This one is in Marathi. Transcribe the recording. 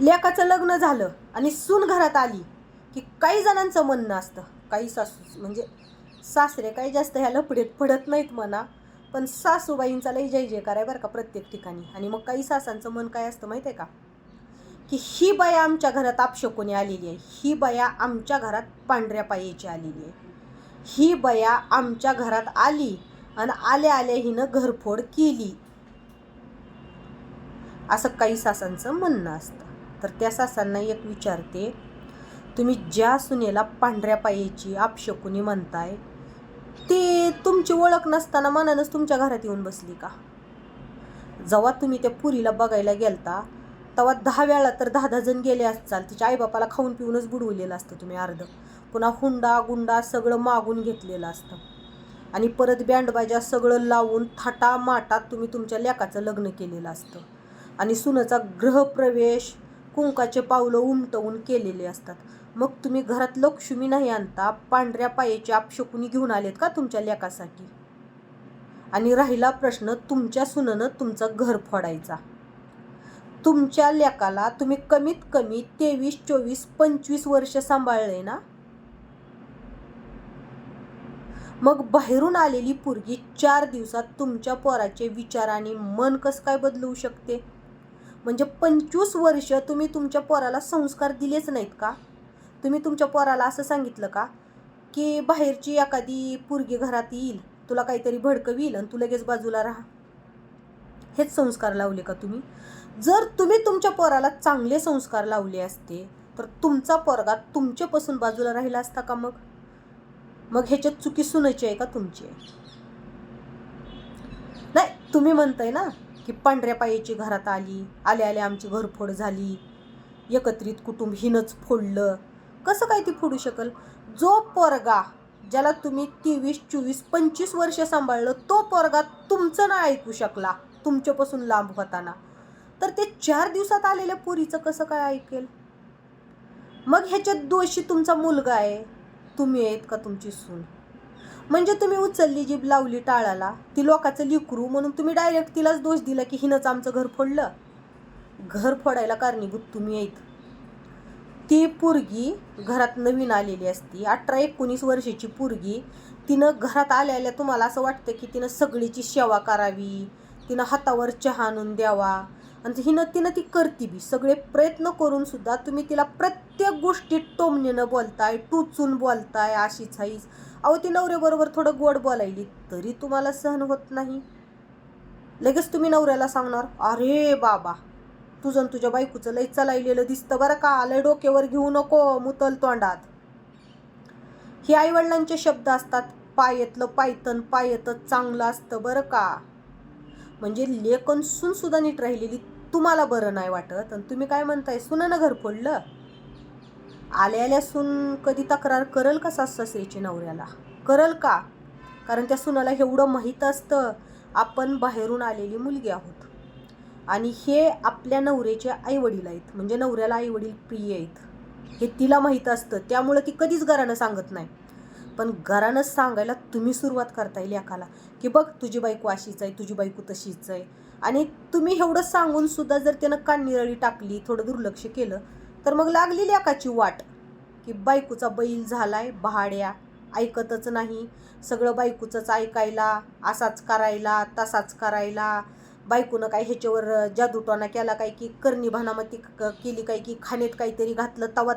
लेकाचं लग्न झालं आणि सून घरात आली की काही जणांचं म्हणणं असतं. काही सासू म्हणजे सासरे काही जास्त ह्या लपडीत पडत नाहीत म्हणा पण सासूबाईंचा लई जय जयकार आहे बरं का प्रत्येक ठिकाणी. आणि मग काही सासांचं मन काय असतं माहिती आहे का? की ही बाया आमच्या घरात आपशकोनी आलेली आहे. ही बाया आमच्या घरात पांढऱ्या पायाची आलेली आहे. ही बया आमच्या घरात आली आणि आल्या आल्या हिनं घरफोड केली. असं काही सासांचं म्हणणं असतं. तर त्या सासांना एक विचारते तुम्ही ज्या सुनेला पांढऱ्या पायाची आपशकुनी म्हणताय ते तुमची ओळख नसताना मनानच तुमच्या घरात येऊन बसली का? जेव्हा तुम्ही त्या पुरीला बघायला गेलता तेव्हा दहा वेळा तर दहा दहा जण गेले असताल तिच्या आईबापाला खाऊन पिऊनच बुडवलेलं असतं तुम्ही अर्ध. पुन्हा हुंडा गुंडा सगळं मागून घेतलेलं असतं. आणि परत बँडबाजा सगळं लावून थाटा माटात तुम्ही तुमच्या लेकाचं लग्न केलेलं असतं. आणि सुनाचा ग्रहप्रवेश कुंकाचे पावलं उमटवून केलेले असतात. मग तुम्ही घरात लक्ष्मी नाही आणता पांढऱ्या पायाची आपशकुनी घेऊन आलेत का तुमच्या लेकासाठी? आणि राहिला प्रश्न तुमच्या सुननं तुमचं घर फोडायचा. तुमच्या लेकाला तुम्ही कमीत कमी तेवीस चोवीस पंचवीस वर्ष सांभाळले ना? मग बाहेरून आलेली पोरगी चार दिवसात तुमच्या पोराचे विचार आणि मन कसं काय बदलवू शकते? म्हणजे पंचवीस वर्ष तुम्ही तुमच्या पोराला संस्कार दिलेच नाहीत का? तुम्ही तुमच्या पोराला असं सांगितलं का? की बाहेरची एखादी पोरगी घरात येईल तुला काहीतरी भडकवील आणि तू लगेच बाजूला राहा. हेच संस्कार लावले का तुम्ही? जर तुम्ही तुमच्या पोराला चांगले संस्कार लावले असते तर तुमचा पोरगा तुमच्यापासून बाजूला राहिला असता का मग? मग ह्याच्यात चुकी सुनायची आहे का तुमची नाही तुम्ही म्हणताय ना की पांढऱ्या पायाची घरात आली आल्या आल्या आमची घरफोड झाली. एकत्रित कुटुंब हिनंच फोडलं. कसं काय ती फोडू शकल? जो पोरगा ज्याला तुम्ही तेवीस चोवीस पंचवीस वर्ष सांभाळलं तो पोरगा तुमचं ना ऐकू शकला तुमच्यापासून लांब होताना. तर ते चार दिवसात आलेल्या पुरीचं कसं काय ऐकेल? मग ह्याच्यात दोषी तुमचा मुलगा आहे. तुम्ही आहेत का तुमची सून? म्हणजे तुम्ही उचलली जीभ लावली टाळाला. ती लोकाचं लिकरू म्हणून तुम्ही डायरेक्ट तिलाच दोष दिला की हिनंच आमचं घर फोडलं. घर फोडायला कारणीभूत तुम्ही आहेत. ती पोरगी घरात नवीन आलेली असती. अठरा एकोणीस वर्षाची पोरगी. तिनं घरात आल्या आल्या तुम्हाला असं वाटतं की तिनं सगळीची सेवा करावी. तिनं हातावर चहा आणून द्यावा. आणि हिनं तिनं ती करती बी. सगळे प्रयत्न करून सुद्धा तुम्ही तिला प्रत्येक गोष्टीत टोमणीनं बोलताय टुचून बोलताय अशीच आईच अहो ती नवऱ्याबरोबर थोडं गोड बोलायली तरी तुम्हाला सहन होत नाही. लगेच तुम्ही नवऱ्याला सांगणार अरे बाबा तुझं तुझ्या बायकोचं लय चलायलेलं दिसतं बरं का लय डोक्यावर घेऊ नको मुतल तोंडात. हे आईवडिलांचे शब्द असतात पायतलं पायतन पायतच चांगलं असतं बरं का. म्हणजे लेकन सुद्धा नीट राहिलेली तुम्हाला बरं नाही वाटत. आणि तुम्ही काय म्हणताय? सुनानं घर फोडलं? आल्या आल्या सून कधी तक्रार करल का सास सासरीची नवऱ्याला? करल का? कारण त्या सुनाला एवढं माहीत असतं आपण बाहेरून आलेली मुलगी आहोत. आणि हे आपल्या नवऱ्याचे आईवडील आहेत. म्हणजे नवऱ्याला आईवडील प्रिय आहेत. हे तिला माहीत असतं. त्यामुळं ती कधीच घरानं सांगत नाही. पण घरानंच सांगायला तुम्ही सुरुवात करता येईल एकाला. की बघ तुझी बायको अशीच आहे तुझी बायको तशीच आहे. आणि तुम्ही एवढं सांगून सुद्धा जर त्यानं काननिरळी टाकली थोडं दुर्लक्ष केलं तर मग लागली लेकाची वाट. की बायकोचा बैल झालाय बहाड्या ऐकतच नाही. सगळं बायकोचंच ऐकायला असाच करायला तसाच करायला. बायकोनं काय ह्याच्यावर जादूटोना केला काय की करणी भानामती क- केली काय की खाण्यात काहीतरी घातलं तवा